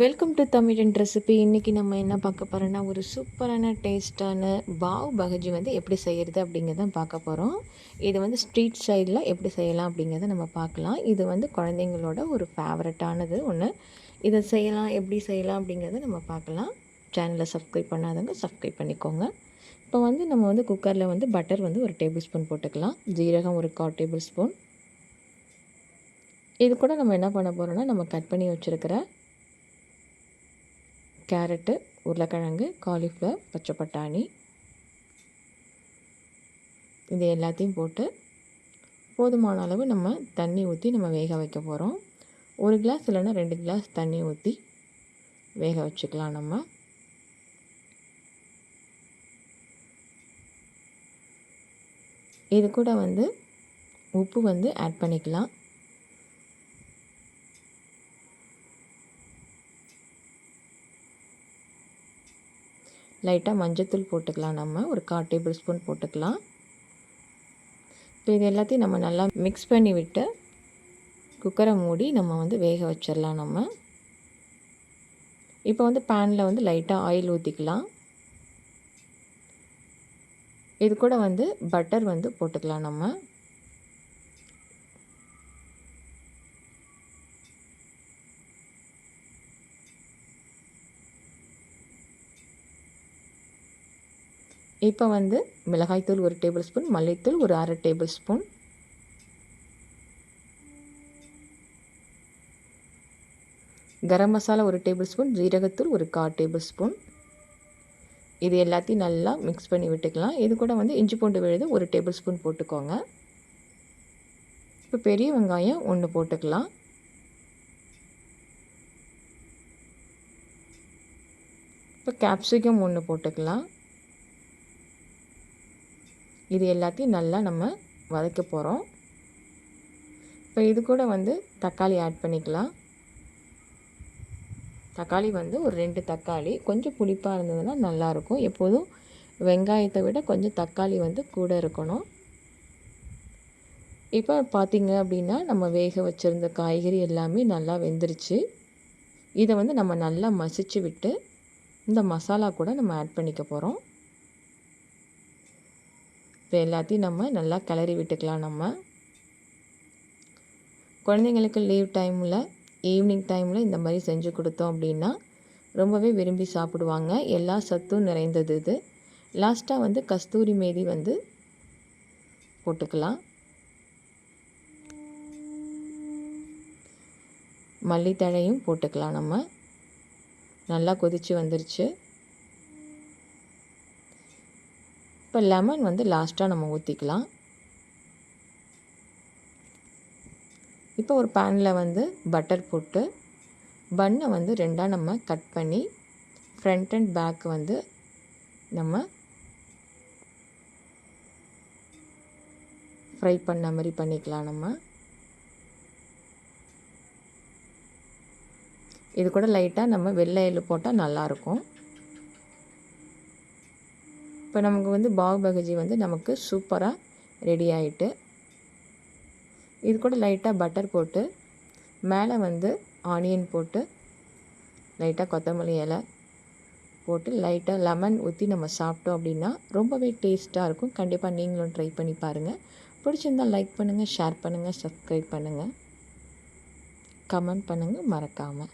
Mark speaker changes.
Speaker 1: Welcome to தமிழன் recipe இன்றைக்கி நம்ம என்ன பார்க்க போகிறோன்னா ஒரு சூப்பரான டேஸ்ட்டான பாவ் பகஜி வந்து எப்படி செய்கிறது அப்படிங்கிறத பார்க்க போகிறோம் இது வந்து ஸ்ட்ரீட் சைடில் எப்படி செய்யலாம் அப்படிங்கிறத நம்ம பார்க்கலாம். இது வந்து குழந்தைங்களோட ஒரு ஃபேவரட்டானது ஒன்று இதை செய்யலாம் எப்படி செய்யலாம் அப்படிங்கிறத நம்ம பார்க்கலாம். சேனலை சப்ஸ்கிரைப் பண்ணாதவங்க சப்ஸ்கிரைப் பண்ணிக்கோங்க. இப்போ வந்து நம்ம வந்து குக்கரில் வந்து பட்டர் வந்து ஒரு டேபிள் ஸ்பூன் போட்டுக்கலாம். ஜீரகம் ஒரு கால் டேபிள் ஸ்பூன் இது கூட நம்ம என்ன பண்ண போகிறோம்னா நம்ம கட் பண்ணி வச்சுருக்கிற கேரட்டு உருளைக்கிழங்கு காலிஃப்ளவர் பச்சை பட்டாணி இது எல்லாத்தையும் போட்டு போதுமான அளவு நம்ம தண்ணி ஊற்றி நம்ம வேக வைக்க போகிறோம் ஒரு கிளாஸ் இல்லைன்னா ரெண்டு கிளாஸ் தண்ணி ஊற்றி வேக வச்சுக்கலாம் நம்ம. இது கூட வந்து உப்பு வந்து ஆட் பண்ணிக்கலாம். லைட்டாக மஞ்சத்தூள் போட்டுக்கலாம் நம்ம. ஒரு கால் டேபிள் ஸ்பூன் போட்டுக்கலாம். இப்போ இது எல்லாத்தையும் நம்ம நல்லா மிக்ஸ் பண்ணி விட்டு குக்கரை மூடி நம்ம வந்து வேக வச்சிடலாம் நம்ம. இப்போ வந்து பேனில் வந்து லைட்டாக ஆயில் ஊற்றிக்கலாம் இது கூட வந்து பட்டர் வந்து போட்டுக்கலாம் நம்ம. இப்போ வந்து மிளகாய்த்தூள் ஒரு டேபிள் ஸ்பூன் மல்லித்தூள் ஒரு அரை டேபிள் ஸ்பூன் கரம் மசாலா ஒரு டேபிள் ஸ்பூன் ஜீரகத்தூள் ஒரு கால் டேபிள் ஸ்பூன் இது எல்லாத்தையும் நல்லா மிக்ஸ் பண்ணி விட்டுக்கலாம். இது கூட வந்து இஞ்சி பூண்டு விழுது ஒரு டேபிள் ஸ்பூன் போட்டுக்கோங்க. இப்போ பெரிய வெங்காயம் ஒன்று போட்டுக்கலாம். இப்போ கேப்சிகம் ஒன்று போட்டுக்கலாம். இது எல்லாத்தையும் நல்லா நம்ம வதக்க போகிறோம் இப்போ இது கூட வந்து தக்காளி ஆட் பண்ணிக்கலாம். தக்காளி வந்து ஒரு ரெண்டு தக்காளி கொஞ்சம் புளிப்பாக இருந்ததுன்னா நல்லாயிருக்கும் எப்போதும் வெங்காயத்தை விட கொஞ்சம் தக்காளி வந்து கூட இருக்கணும். இப்போ பார்த்திங்க அப்படின்னா நம்ம வேக வச்சுருந்த காய்கறி எல்லாமே நல்லா வெந்துருச்சு. இதை வந்து நம்ம நல்லா மசிச்சு விட்டு இந்த மசாலா கூட நம்ம ஆட் பண்ணிக்க போகிறோம் இப்போ எல்லாத்தையும் நம்ம நல்லா கிளறி விட்டுக்கலாம் நம்ம. குழந்தைங்களுக்கு லீவ் டைமில் ஈவினிங் டைமில் இந்த மாதிரி செஞ்சு கொடுத்தோம் அப்படின்னா ரொம்பவே விரும்பி சாப்பிடுவாங்க. எல்லா சத்தும் நிறைந்தது இது. லாஸ்ட்டாக வந்து கஸ்தூரி மேதி வந்து போட்டுக்கலாம். மல்லித்தழையும் போட்டுக்கலாம் நம்ம. நல்லா கொதித்து வந்துருச்சு. இப்போ லெமன் வந்து லாஸ்ட்டாக நம்ம ஊற்றிக்கலாம் இப்போ ஒரு பேனில் வந்து பட்டர் போட்டு பன்னை வந்து ரெண்டாக நம்ம கட் பண்ணி ஃப்ரண்ட் அண்ட் பேக் வந்து நம்ம ஃப்ரை பண்ண மாதிரி பண்ணிக்கலாம் நம்ம. இது கூட லைட்டாக நம்ம வெள்ளை எள்ளு போட்டால் நல்லாயிருக்கும் இப்போ நமக்கு வந்து பாவ் பகஜி வந்து நமக்கு சூப்பராக ரெடி ஆகிட்டு இது கூட லைட்டாக பட்டர் போட்டு மேலே வந்து ஆனியன் போட்டு லைட்டாக கொத்தமல்லி இலை போட்டு லைட்டாக லெமன் ஊற்றி நம்ம சாப்பிட்டோம் அப்படின்னா ரொம்பவே டேஸ்ட்டாக இருக்கும். கண்டிப்பாக நீங்களும் ட்ரை பண்ணி பாருங்கள் பிடிச்சிருந்தால் லைக் பண்ணுங்கள் ஷேர் பண்ணுங்கள் சப்ஸ்கிரைப் பண்ணுங்கள் கமெண்ட் பண்ணுங்கள் மறக்காமல்